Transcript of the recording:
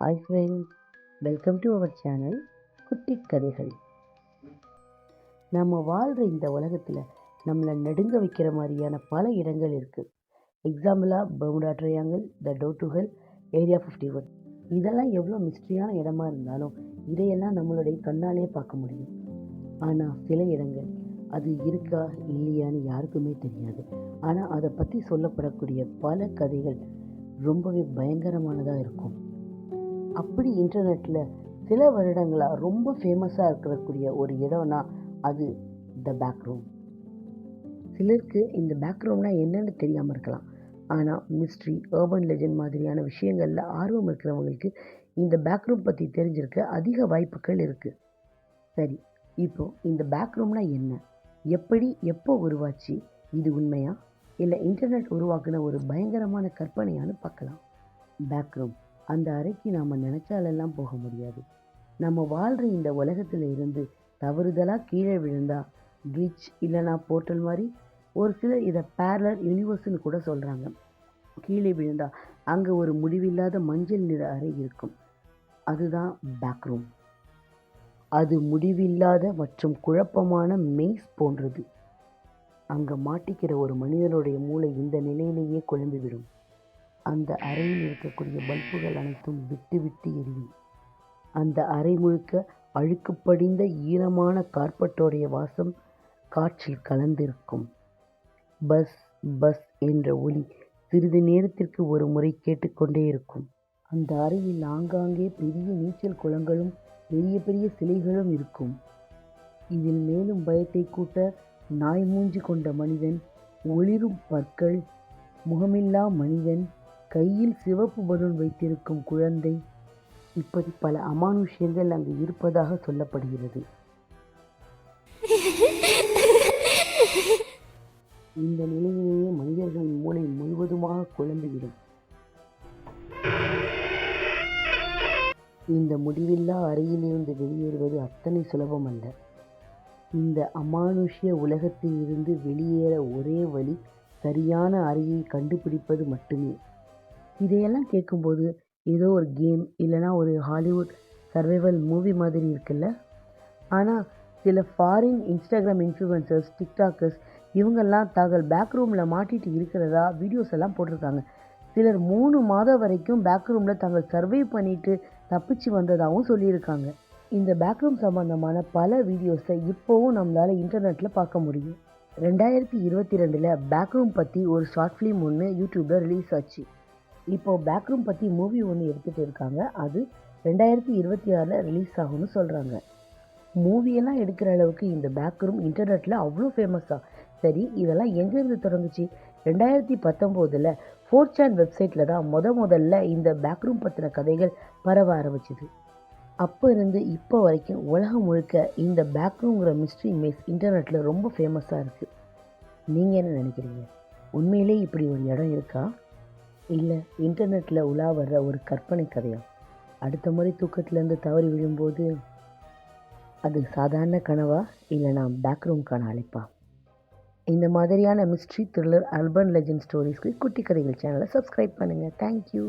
Hi friends welcome to our channel குட்டி கதைகள் நம்ம வாழ்கிற இந்த உலகத்தில் நம்மளை நடுங்க வைக்கிற மாதிரியான பல இடங்கள் இருக்குது எக்ஸாம்பிளாக பவுண்டா ட்ரையாங்கிள் த டோட்டுகள் ஏரியா ஃபிஃப்டி ஒன் இதெல்லாம் எவ்வளோ மிஸ்ட்ரியான இடமா இருந்தாலும் இதையெல்லாம் நம்மளுடைய கண்ணாலே பார்க்க முடியும். ஆனால் சில இடங்கள் அது இருக்கா இல்லையான்னு யாருக்குமே தெரியாது. ஆனால் அதை பற்றி சொல்லப்படக்கூடிய பல கதைகள் ரொம்பவே பயங்கரமானதாக இருக்கும். அப்படி இன்டர்நெட்டில் சில வருடங்களாக ரொம்ப ஃபேமஸாக இருக்கக்கூடிய ஒரு இடம்னா அது த பேக் ரூம் சிலருக்கு இந்த பேக் ரூம்னா தெரியாமல் இருக்கலாம். ஆனால் மிஸ்ட்ரி ஏர்பன் லெஜண்ட் மாதிரியான விஷயங்களில் ஆர்வம் இருக்கிறவங்களுக்கு இந்த பேக் ரூம் பற்றி தெரிஞ்சிருக்க அதிக வாய்ப்புகள் இருக்குது சரி இப்போ இந்த பேக் ரூம்னா என்ன? எப்படி எப்போ உருவாச்சு? இது உண்மையா? இல்லை இன்டர்நெட் உருவாக்குன ஒரு பயங்கரமான கற்பனையான்னு பார்க்கலாம். பேக் ரூம் அந்த அறைக்கு நாம் நினச்சாலெல்லாம் போக முடியாது. நம்ம வாழ்கிற இந்த உலகத்தில் இருந்து தவறுதலாக கீழே விழுந்தா கிளிச் இல்லைனா போர்ட்டல் மாதிரி ஒரு சிலர் இதை பேரலர் யூனிவர்ஸ்னு கூட சொல்கிறாங்க கீழே விழுந்தா அங்கே ஒரு முடிவில்லாத மஞ்சள் நிற அறை இருக்கும். அதுதான் பேக்ரூம் அது முடிவில்லாத மற்றும் குழப்பமான மெய்ஸ் போன்றது. அங்கே மாட்டிக்கிற ஒரு மனிதனுடைய மூளை இந்த நிலையிலேயே குழம்பிவிடும். அந்த அறையில் இருக்கக்கூடிய பல்புகள் அனைத்தும் விட்டு விட்டு எரியும். அந்த அறை முழுக்க அழுக்கு படிந்த ஈரமான கார்பட்டோடைய வாசம் காற்றில் கலந்திருக்கும். பஸ் பஸ் என்ற ஒலி சிறிது நேரத்திற்கு ஒரு முறை கேட்டுக்கொண்டே இருக்கும். அந்த அறையில் ஆங்காங்கே பெரிய நீச்சல் குளங்களும் பெரிய பெரிய சிலைகளும் இருக்கும். இதில் மேலும் பயத்தை கூட்ட நாய் மூஞ்சி கொண்ட மனிதன் ஒளிரும் பற்கள் முகமில்லா மனிதன் கையில் சிவப்பு பலூன் வைத்திருக்கும் குழந்தை. இப்படி பல அமானுஷ்யங்கள் அங்கு இருப்பதாக சொல்லப்படுகிறது. இந்த நிலையிலேயே மனிதர்களின் மூளை முழுவதுமாக குழம்பிவிடும் இந்த முடிவில்லா அறையிலிருந்து வெளியேறுவது அத்தனை சுலபம் அல்ல. இந்த அமானுஷ்ய உலகத்தில் இருந்து வெளியேற ஒரே வழி சரியான அறையை கண்டுபிடிப்பது மட்டுமே. இதையெல்லாம் கேட்கும்போது ஏதோ ஒரு கேம் இல்லைனா ஒரு ஹாலிவுட் சர்வைவல் மூவி மாதிரி இருக்குல்ல? ஆனால் சில ஃபாரின் இன்ஸ்டாகிராம் இன்ஃப்ளூயன்சர்ஸ் டிக்டாக்கர்ஸ் இவங்கெல்லாம் தாங்கள் பேக் ரூமில் இருக்கிறதா வீடியோஸ் எல்லாம் போட்டிருக்காங்க. சிலர் மூணு மாதம் வரைக்கும் பேக் ரூமில் தாங்கள் பண்ணிவிட்டு தப்பிச்சு வந்ததாகவும் சொல்லியிருக்காங்க. இந்த பேக்ரூம் சம்பந்தமான சம்மந்தமான பல வீடியோஸை இப்போவும் நம்மளால் இன்டர்நெட்டில் பார்க்க முடியும். ரெண்டாயிரத்தி இருபத்தி ரெண்டில் பேக்ரூம் பற்றி ஒரு ஷார்ட் ஃபிலிம் ஒன்று யூடியூப்பில் ரிலீஸ் ஆச்சு. இப்போது பேக்ரூம் பற்றி மூவி ஒன்று எடுத்துகிட்டு இருக்காங்க. அது ரெண்டாயிரத்தி இருபத்தி ஆறில் ரிலீஸ் ஆகும்னு சொல்கிறாங்க மூவியெல்லாம் எடுக்கிற அளவுக்கு இந்த பேக் ரூம் இன்டர்நெட்டில் அவ்வளோ ஃபேமஸாக சரி இதெல்லாம் எங்கேருந்து தொடங்குச்சு? ரெண்டாயிரத்தி பத்தொம்போதில் ஃபோர் சேன் வெப்சைட்டில் தான் முத முதல்ல இந்த பேக் ரூம் பற்றின கதைகள் பரவ ஆரம்பிச்சிது. அப்போ இருந்து இப்போ வரைக்கும் உலகம் முழுக்க இந்த பேக் ரூம்ங்கிற மிஸ்ட்ரி மேஸ் இன்டர்நெட்டில் ரொம்ப ஃபேமஸாக இருக்குது நீங்கள் என்ன நினைக்கிறீங்க? உண்மையிலே இப்படி ஒரு இடம் இருக்கா? இல்லை இன்டர்நெட்டில் உலா வர்ற ஒரு கற்பனை கதையா? அடுத்த முறை தூக்கத்துலேருந்து தவறி விழும்போது அது சாதாரண கனவா? இல்லை நான் பேக்ரூம் காண அழைப்பா? இந்த மாதிரியான மிஸ்ட்ரி த்ரில்லர் அர்பன் லெஜண்ட் ஸ்டோரிஸ்க்கு குட்டி கதைகள் சேனலை சப்ஸ்கிரைப் பண்ணுங்கள் தேங்க்யூ